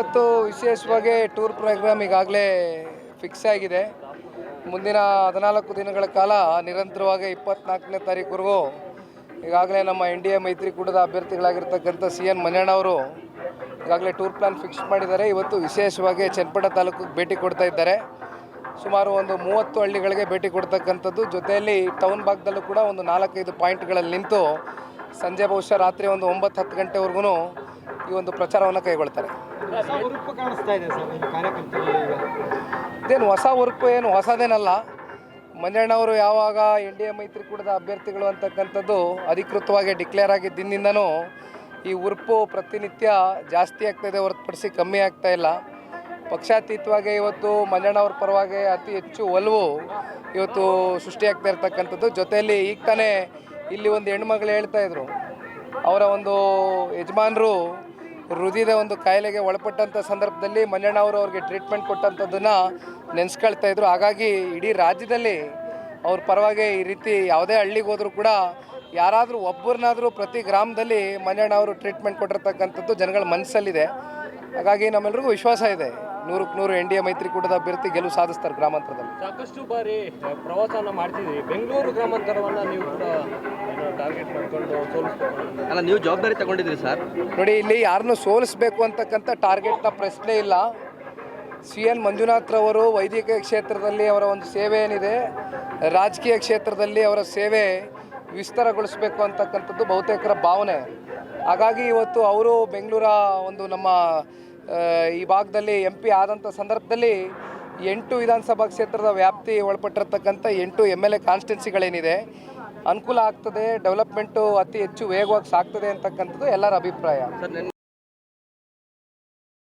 ಇವತ್ತು ವಿಶೇಷವಾಗಿ tour program ಈಗಾಗಲೇ ಫಿಕ್ಸ್ ಆಗಿದೆ. ಮುಂದಿನ ಹದಿನಾಲ್ಕು ದಿನಗಳ ಕಾಲ ನಿರಂತರವಾಗಿ ಇಪ್ಪತ್ನಾಲ್ಕನೇ ತಾರೀಕುವರೆಗೂ ಈಗಾಗಲೇ ನಮ್ಮ ಎನ್ ಡಿ ಎ ಮೈತ್ರಿಕೂಟದ ಅಭ್ಯರ್ಥಿಗಳಾಗಿರ್ತಕ್ಕಂಥ ಸಿ ಎನ್ ಮಂಜಣ್ಣವರು ಈಗಾಗಲೇ ಟೂರ್ ಪ್ಲ್ಯಾನ್ ಫಿಕ್ಸ್ ಮಾಡಿದ್ದಾರೆ. ಇವತ್ತು ವಿಶೇಷವಾಗಿ ಚನ್ನಪಟ್ಟ ತಾಲೂಕಿಗೆ ಭೇಟಿ ಕೊಡ್ತಾ ಇದ್ದಾರೆ. ಸುಮಾರು ಒಂದು ಮೂವತ್ತು ಹಳ್ಳಿಗಳಿಗೆ ಭೇಟಿ ಕೊಡ್ತಕ್ಕಂಥದ್ದು. ಜೊತೆಯಲ್ಲಿ ಟೌನ್ ಭಾಗದಲ್ಲೂ ಕೂಡ ಒಂದು ನಾಲ್ಕೈದು ಪಾಯಿಂಟ್ಗಳಲ್ಲಿ ನಿಂತು ಸಂಜೆ ಬಹುಶಃ ರಾತ್ರಿ ಒಂದು ಒಂಬತ್ತು ಹತ್ತು ಗಂಟೆವರೆಗೂ ಈ ಒಂದು ಪ್ರಚಾರವನ್ನು ಕೈಗೊಳ್ತಾರೆ. ಇದೇನು ಹೊಸ ಉರುಪು ಏನು ಹೊಸದೇನಲ್ಲ. ಮಂಜಣ್ಣವರು ಯಾವಾಗ ಎನ್ ಡಿ ಎ ಮೈತ್ರಿಕೂಟದ ಅಭ್ಯರ್ಥಿಗಳು ಅಂತಕ್ಕಂಥದ್ದು ಅಧಿಕೃತವಾಗಿ ಡಿಕ್ಲೇರ್ ಆಗಿದ್ದಿಂದನೂ ಈ ಉರುಪು ಪ್ರತಿನಿತ್ಯ ಜಾಸ್ತಿ ಆಗ್ತಾಯಿದೆ ಹೊರತುಪಡಿಸಿ ಕಮ್ಮಿ ಆಗ್ತಾ ಇಲ್ಲ. ಪಕ್ಷಾತೀತವಾಗಿ ಇವತ್ತು ಮಂಜಣ್ಣವ್ರ ಪರವಾಗಿ ಅತಿ ಹೆಚ್ಚು ಒಲವು ಇವತ್ತು ಸೃಷ್ಟಿಯಾಗ್ತಾ ಇರ್ತಕ್ಕಂಥದ್ದು. ಜೊತೆಯಲ್ಲಿ ಈಗ ತಾನೇ ಇಲ್ಲಿ ಒಂದು ಹೆಣ್ಮಗಳು ಹೇಳ್ತಾ ಇದ್ರು. ಅವರ ಒಂದು ಯಜಮಾನರು ಹೃದಯದ ಒಂದು ಕಾಯಿಲೆಗೆ ಒಳಪಟ್ಟಂಥ ಸಂದರ್ಭದಲ್ಲಿ ಮಂಜಣ್ಣ ಅವರು ಅವ್ರಿಗೆ ಟ್ರೀಟ್ಮೆಂಟ್ ಕೊಟ್ಟಂಥದ್ದನ್ನು ನೆನೆಸ್ಕೊಳ್ತಾ ಇದ್ರು. ಹಾಗಾಗಿ ಇಡೀ ರಾಜ್ಯದಲ್ಲಿ ಅವ್ರ ಪರವಾಗಿ ಈ ರೀತಿ ಯಾವುದೇ ಹಳ್ಳಿಗೆ ಹೋದರೂ ಕೂಡ ಯಾರಾದರೂ ಒಬ್ಬರನ್ನಾದರೂ ಪ್ರತಿ ಗ್ರಾಮದಲ್ಲಿ ಮಂಜಣ್ಣ ಅವರು ಟ್ರೀಟ್ಮೆಂಟ್ ಕೊಟ್ಟಿರ್ತಕ್ಕಂಥದ್ದು ಜನಗಳ ಮನಸ್ಸಲ್ಲಿದೆ. ಹಾಗಾಗಿ ನಮ್ಮೆಲ್ರಿಗೂ ವಿಶ್ವಾಸ ಇದೆ. ನೂರಕ್ಕೆ ನೂರು ಎನ್ ಡಿ ಎ ಮೈತ್ರಿಕೂಟದ ಅಭ್ಯರ್ಥಿ ಗೆಲುವು ಸಾಧಿಸ್ತಾರೆ ಗ್ರಾಮಾಂತರದಲ್ಲಿ. ಸಾಕಷ್ಟು ಬಾರಿ ಪ್ರವಾಸನ ಮಾಡ್ತಿದ್ವಿ ಬೆಂಗಳೂರು ಗ್ರಾಮಾಂತರವನ್ನ ನೀವು ಕೂಡ ಟಾರ್ಗೆಟ್ ಮಾಡ್ಕೊಂಡು ಸೋಲಿಸ್ಬೇಕು ಅಲ್ಲ ನೀವು ಜವಾಬ್ದಾರಿ ತಗೊಂಡಿದ್ರಿ ಸರ್. ನೋಡಿ ಇಲ್ಲಿ ಯಾರನ್ನು ಸೋಲಿಸಬೇಕು ಅಂತಕ್ಕಂಥ ಟಾರ್ಗೆಟ್ನ ಪ್ರಶ್ನೆ ಇಲ್ಲ. ಸಿ ಎನ್ ಮಂಜುನಾಥ್ರವರು ವೈದ್ಯಕೀಯ ಕ್ಷೇತ್ರದಲ್ಲಿ ಅವರ ಒಂದು ಸೇವೆ ಏನಿದೆ ರಾಜಕೀಯ ಕ್ಷೇತ್ರದಲ್ಲಿ ಅವರ ಸೇವೆ ವಿಸ್ತಾರಗೊಳಿಸಬೇಕು ಅಂತಕ್ಕಂಥದ್ದು ಬಹುತೇಕರ ಭಾವನೆ. ಹಾಗಾಗಿ ಇವತ್ತು ಅವರು ಬೆಂಗಳೂರ ಒಂದು ನಮ್ಮ ಈ ಭಾಗದಲ್ಲಿ ಎಂ ಪಿ ಆದಂಥ ಸಂದರ್ಭದಲ್ಲಿ ಎಂಟು ವಿಧಾನಸಭಾ ಕ್ಷೇತ್ರದ ವ್ಯಾಪ್ತಿ ಒಳಪಟ್ಟಿರ್ತಕ್ಕಂಥ ಎಂಟು ಎಂ ಎಲ್ ಎ ಕಾನ್ಸ್ಟಿಟ್ಯೂನ್ಸಿಗಳೇನಿದೆ ಅನುಕೂಲ ಆಗ್ತದೆ ಡೆವಲಪ್ಮೆಂಟು ಅತಿ ಹೆಚ್ಚು ವೇಗವಾಗಿ ಸಾಗ್ತದೆ ಅಂತಕ್ಕಂಥದ್ದು ಎಲ್ಲರ ಅಭಿಪ್ರಾಯ.